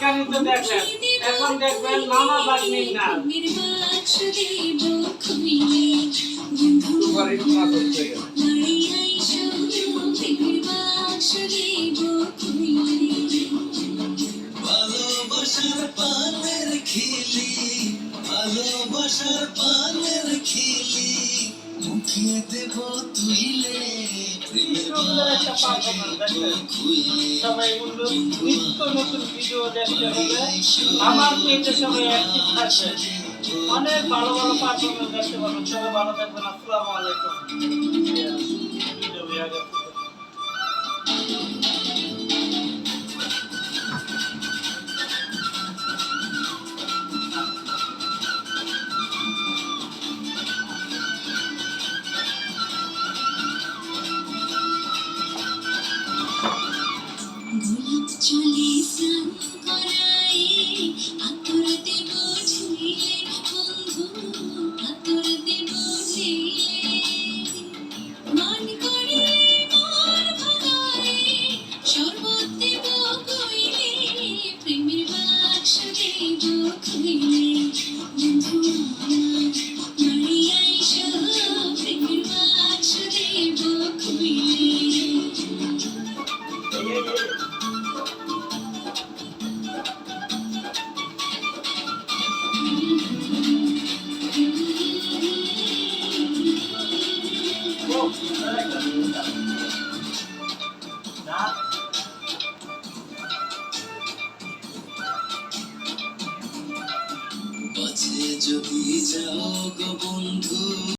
গানই তো দেখলেন এখন দেখবেন মামা বাগনির। ভালোবাসার পানের খিলি ভালোবাসার পানের খিলি। মুখে দেব তুইলে সবাই বলল নিত্য নতুন ভিডিও দেখতে হলে আমার পেজে সবাই অ্যাক্টিভ থাকবে। অনেক ভালো ভালো পারফরমেন্স দেখতে পাবেন সবাই ভালো থাকবেন আসসালামু আলাইকুম। Video Thank you. যদি যাও গো বন্ধু।